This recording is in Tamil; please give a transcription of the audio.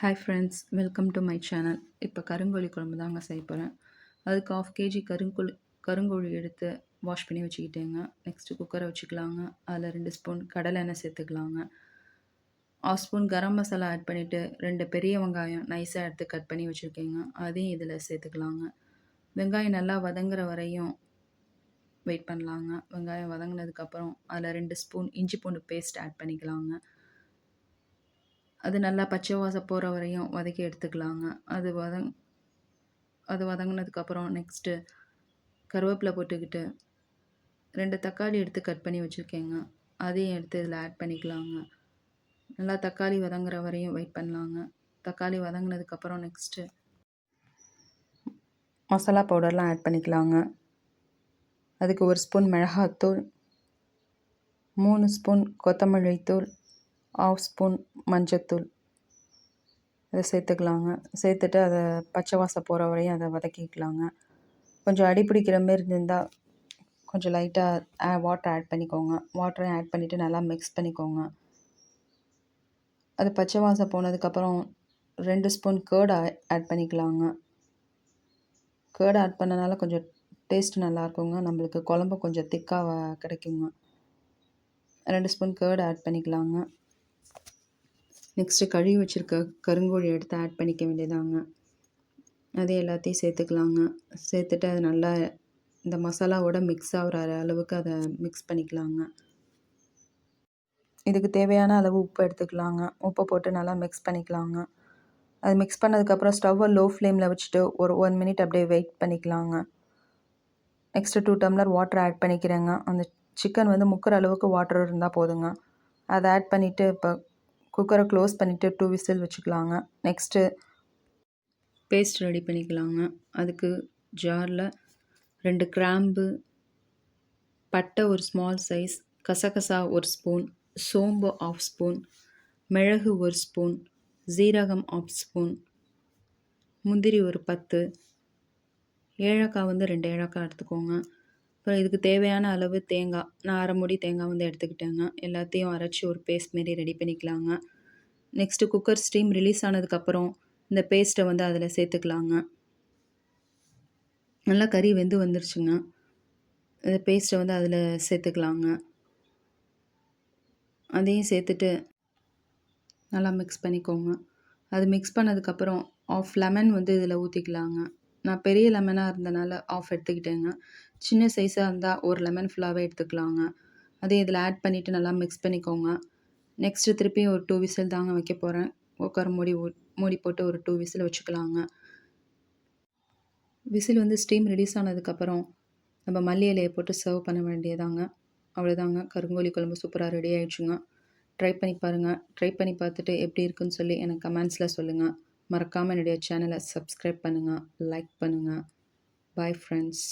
Hi friends welcome to my channel இப்போ கருங்கோழி குழம்பு தாங்க செய்ய போகிறேன் அதுக்கு ஆஃப் கேஜி கருங்கோழி கருங்கோழி எடுத்து வாஷ் பண்ணி வச்சுக்கிட்டேங்க. நெக்ஸ்ட்டு குக்கரை வச்சுக்கலாங்க. அதில் ரெண்டு ஸ்பூன் கடலை எண்ணெய் சேர்த்துக்கலாங்க. Half spoon garam masala add பண்ணிவிட்டு ரெண்டு பெரிய வெங்காயம் நைஸாக எடுத்து கட் பண்ணி வச்சுருக்கேங்க. அதையும் இதில் சேர்த்துக்கலாங்க. வெங்காயம் நல்லா வதங்குற வரையும் வெயிட் பண்ணலாங்க. வெங்காயம் வதங்கினதுக்கப்புறம் அதில் ரெண்டு ஸ்பூன் இஞ்சி பூண்டு பேஸ்ட் ஆட் பண்ணிக்கலாங்க. அது நல்லா பச்சை வாசம் போகிற வரையும் வதக்கி எடுத்துக்கலாங்க. அது வதங் அது வதங்கினதுக்கப்புறம் நெக்ஸ்ட்டு கருவேப்பிலை போட்டுக்கிட்டு ரெண்டு தக்காளி எடுத்து கட் பண்ணி வச்சுருக்கேங்க. அதையும் எடுத்து இதில் ஆட் பண்ணிக்கலாங்க. நல்லா தக்காளி வதங்குற வரையும் வெயிட் பண்ணலாங்க. தக்காளி வதங்கினதுக்கப்புறம் நெக்ஸ்ட்டு மசாலா பவுடர்லாம் ஆட் பண்ணிக்கலாங்க. அதுக்கு ஒரு ஸ்பூன் மிளகாத்தூள் மூணு ஸ்பூன் கொத்தமல்லி தூள் ஆஃப் ஸ்பூன் மஞ்சத்தூள் இதை சேர்த்துக்கலாங்க. சேர்த்துட்டு அதை பச்சை வாசம் போகிற வரையும் அதை வதக்கிக்கலாங்க. கொஞ்சம் அடி பிடிக்கிற மாரி இருந்தால் கொஞ்சம் லைட்டாக வாட்டர் ஆட் பண்ணிக்கோங்க. வாட்டரையும் ஆட் பண்ணிவிட்டு நல்லா மிக்ஸ் பண்ணிக்கோங்க. அது பச்சை வாசம் போனதுக்கப்புறம் ரெண்டு ஸ்பூன் கேர்டு ஆட் பண்ணிக்கலாங்க. கேர்டு ஆட் பண்ணனால கொஞ்சம் டேஸ்ட் நல்லாயிருக்குங்க நம்மளுக்கு குழம்பு கொஞ்சம் திக்காக கிடைக்குங்க. ரெண்டு ஸ்பூன் கேர்டு ஆட் பண்ணிக்கலாங்க. நெக்ஸ்ட்டு கழுவி வச்சுருக்க கருங்கோழி எடுத்து ஆட் பண்ணிக்க வேண்டியதாங்க. அது எல்லாத்தையும் சேர்த்துக்கலாங்க. சேர்த்துட்டு அது நல்லா இந்த மசாலாவோட மிக்ஸ் ஆகிற அளவுக்கு அதை மிக்ஸ் பண்ணிக்கலாங்க. இதுக்கு தேவையான அளவு உப்பு எடுத்துக்கலாங்க. உப்பை போட்டு நல்லா மிக்ஸ் பண்ணிக்கலாங்க. அது மிக்ஸ் பண்ணதுக்கப்புறம் ஸ்டவ்வை லோ ஃப்ளேமில் வச்சுட்டு ஒரு ஒன் மினிட் அப்படியே வெயிட் பண்ணிக்கலாங்க. Next two tumbler water add பண்ணிக்கிறேங்க. அந்த சிக்கன் வந்து முக்கிற அளவுக்கு வாட்டர் இருந்தால் போதுங்க. அதை ஆட் பண்ணிவிட்டு இப்போ குக்கரை க்ளோஸ் பண்ணிவிட்டு டூ விசில் வச்சுக்கலாங்க. நெக்ஸ்ட்டு பேஸ்ட் ரெடி பண்ணிக்கலாங்க. அதுக்கு ஜாரில் ரெண்டு கிராம்பு பட்டை ஒரு ஸ்மால் சைஸ் கசகசா ஒரு ஸ்பூன் சோம்பு ஆஃப் ஸ்பூன் மிளகு ஒரு ஸ்பூன் ஜீரகம் ஆஃப் ஸ்பூன் முந்திரி ஒரு பத்து ஏலக்காய் வந்து ரெண்டு ஏலக்காய் எடுத்துக்கோங்க. அப்புறம் இதுக்கு தேவையான அளவு தேங்காய். நான் அரை மூடி தேங்காய் வந்து எடுத்துக்கிட்டேங்க. எல்லாத்தையும் அரைச்சி ஒரு பேஸ்ட் மாரி ரெடி பண்ணிக்கலாங்க. நெக்ஸ்ட்டு குக்கர் ஸ்டீம் ரிலீஸ் ஆனதுக்கப்புறம் இந்த பேஸ்ட்டை வந்து அதில் சேர்த்துக்கலாங்க. நல்லா கறி வெந்து வந்துருச்சுங்க. இந்த பேஸ்ட்டை வந்து அதில் சேர்த்துக்கலாங்க. அதையும் சேர்த்துட்டு நல்லா மிக்ஸ் பண்ணிக்கோங்க. அது மிக்ஸ் பண்ணதுக்கப்புறம் ஆஃப் லெமன் வந்து இதில் ஊற்றிக்கலாங்க நான் பெரிய லெமனாக இருந்தனால ஆஃப் எடுத்துக்கிட்டேங்க. சின்ன சைஸாக இருந்தால் ஒரு லெமன் ஃபுல்லாகவே எடுத்துக்கலாங்க. அதே இதில் ஆட் பண்ணிவிட்டு நல்லா மிக்ஸ் பண்ணிக்கோங்க. நெக்ஸ்ட்டு திருப்பி ஒரு டூ விசில் தாங்க வைக்க போகிறேன் குக்கர் மூடி மூடி போட்டு ஒரு டூ விசில் வச்சுக்கலாங்க. விசில் வந்து ஸ்டீம் ரிலீஸ் ஆனதுக்கப்புறம் நம்ம மல்லி இலையை போட்டு சர்வ் பண்ண வேண்டியதாங்க. அவ்வளோதாங்க கருங்கோழி குழம்பு சூப்பராக ரெடி ஆகிடுச்சுங்க ட்ரை பண்ணி பாருங்கள் ட்ரை பண்ணி பார்த்துட்டு எப்படி இருக்குன்னு சொல்லி எனக்கு கமெண்ட்ஸில் சொல்லுங்கள் மறக்காமல் என்னுடைய சேனலை சப்ஸ்கிரைப் பண்ணுங்கள் லைக் பண்ணுங்கள் பாய் ஃப்ரெண்ட்ஸ்